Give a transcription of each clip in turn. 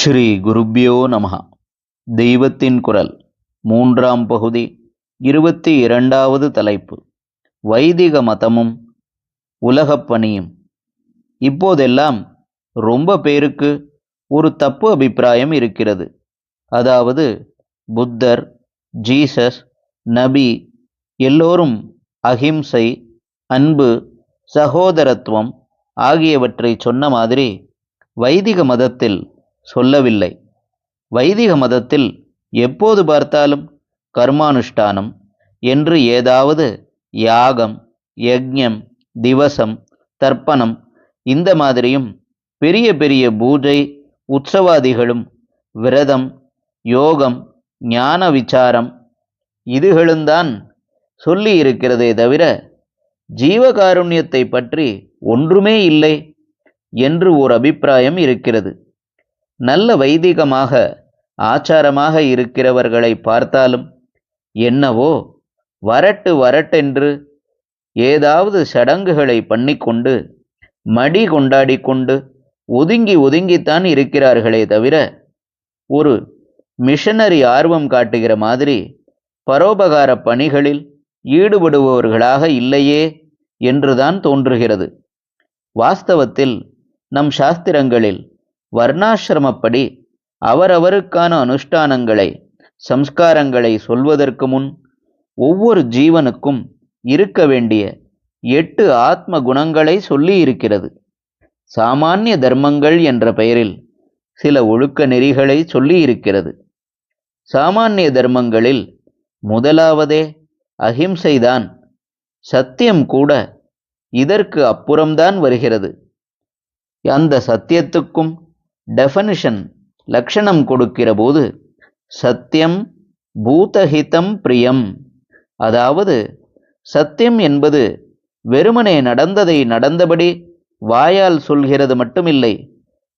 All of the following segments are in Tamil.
ஸ்ரீ குருப்யோ நமஹ. தெய்வத்தின் குரல் மூன்றாம் பகுதி இருபத்தி இரண்டாவது தலைப்பு. வைதிக மதமும் உலகப் பணியும். இப்போதெல்லாம் ரொம்ப பேருக்கு ஒரு தப்பு அபிப்பிராயம் இருக்கிறது. அதாவது புத்தர் ஜீசஸ் நபி எல்லோரும் அகிம்சை அன்பு சகோதரத்துவம் ஆகியவற்றை சொன்ன மாதிரி வைதிக மதத்தில் சொல்லவில்லை. வைதிக மதத்தில் எப்போது பார்த்தாலும் கர்மானுஷ்டானம் என்று ஏதாவது யாகம் யஜ்ஞம் திவசம் தர்ப்பணம் இந்த மாதிரியும் பெரிய பெரிய பூஜை உற்சவாதிகளும் விரதம் யோகம் ஞான விசாரம் இதுகளும்தான் சொல்லி இருக்கிறதே தவிர ஜீவகாருண்யத்தை பற்றி ஒன்றுமே இல்லை என்று ஒரு அபிப்பிராயம் இருக்கிறது. நல்ல வைதிகமாக ஆச்சாரமாக இருக்கிறவர்களை பார்த்தாலும் என்னவோ வரட்டு வரட்டென்று ஏதாவது சடங்குகளை பண்ணிக்கொண்டு மடி கொண்டாடி கொண்டு ஒதுங்கி ஒதுங்கித்தான் இருக்கிறார்களே தவிர ஒரு மிஷனரி ஆர்வம் காட்டுகிற மாதிரி பரோபகார பணிகளில் ஈடுபடுபவர்களாக இல்லையே என்றுதான் தோன்றுகிறது. வாஸ்தவத்தில் நம் சாஸ்திரங்களில் வர்ணாசிரமப்படி அவரவருக்கான அனுஷ்டானங்களை சம்ஸ்காரங்களை சொல்வதற்கு முன் ஒவ்வொரு ஜீவனுக்கும் இருக்க வேண்டிய எட்டு ஆத்ம குணங்களை சொல்லி இருக்கிறது சாமானிய தர்மங்கள் என்ற பெயரில் சில ஒழுக்க நெறிகளை சொல்லி இருக்கிறது சாமானிய தர்மங்களில் முதலாவதே அஹிம்சைதான் சத்தியம் கூட இதற்கு அப்புறம்தான் வருகிறது. அந்த சத்தியத்துக்கும் டெஃபனிஷன் லக்ஷணம் கொடுக்கிற போது சத்தியம் பூதஹிதம் பிரியம். அதாவது சத்தியம் என்பது வெறுமனே நடந்ததை நடந்தபடி வாயால் சொல்கிறது மட்டுமில்லை.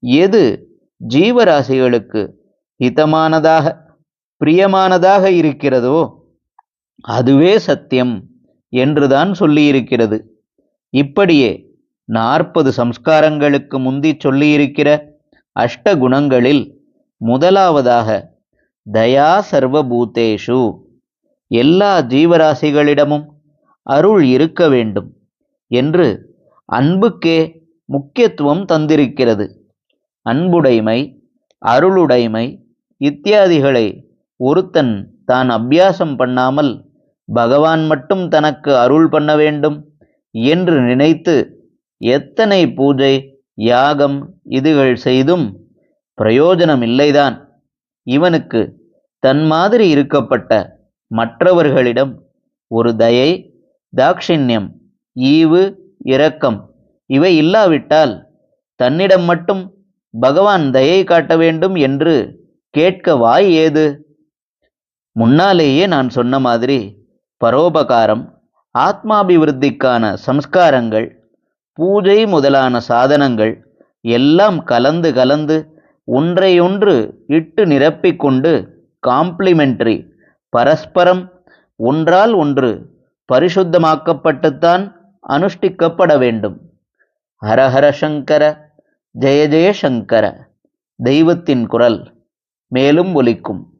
எது ஜீவராசிகளுக்கு ஹிதமானதாக பிரியமானதாக இருக்கிறதோ அதுவே சத்தியம் என்றுதான் சொல்லியிருக்கிறது. இப்படியே நாற்பது சம்ஸ்காரங்களுக்கு முந்தி சொல்லியிருக்கிற அஷ்ட குணங்களில் முதலாவதாக தயா சர்வபூதேஷு. எல்லா ஜீவராசிகளிடமும் அருள் இருக்க வேண்டும் என்று அன்புக்கே முக்கியத்துவம் தந்திருக்கிறது. அன்புடைமை அருளுடைமை இத்தியாதிகளை ஒருத்தன் தான் அபியாசம் பண்ணாமல் பகவான் மட்டும் தனக்கு அருள் பண்ண வேண்டும் என்று நினைத்து எத்தனை பூஜை யாகம் இதுகள் செய்தும் பிரயோஜனமில்லைதான். இவனுக்கு தன் மாதிரி இருக்கப்பட்ட மற்றவர்களிடம் ஒரு தயை தாக்ஷிண்யம் ஈவு இரக்கம் இவை இல்லாவிட்டால் தன்னிடம் மட்டும் பகவான் தயை காட்ட வேண்டும் என்று கேட்க வாய் ஏது? முன்னாலேயே நான் சொன்ன மாதிரி பரோபகாரம் ஆத்மாபிவிருத்திக்கான சம்ஸ்காரங்கள் பூஜை முதலான சாதனங்கள் எல்லாம் கலந்து கலந்து ஒன்றையொன்று இட்டு நிரப்பிக்கொண்டு காம்ப்ளிமெண்ட்ரி பரஸ்பரம் ஒன்றால் ஒன்று பரிசுத்தமாக்கப்பட்டுத்தான் அனுஷ்டிக்கப்பட வேண்டும். ஹரஹர சங்கர ஜெய ஜெய சங்கர தெய்வத்தின் குரல் மேலும் ஒலிக்கும்.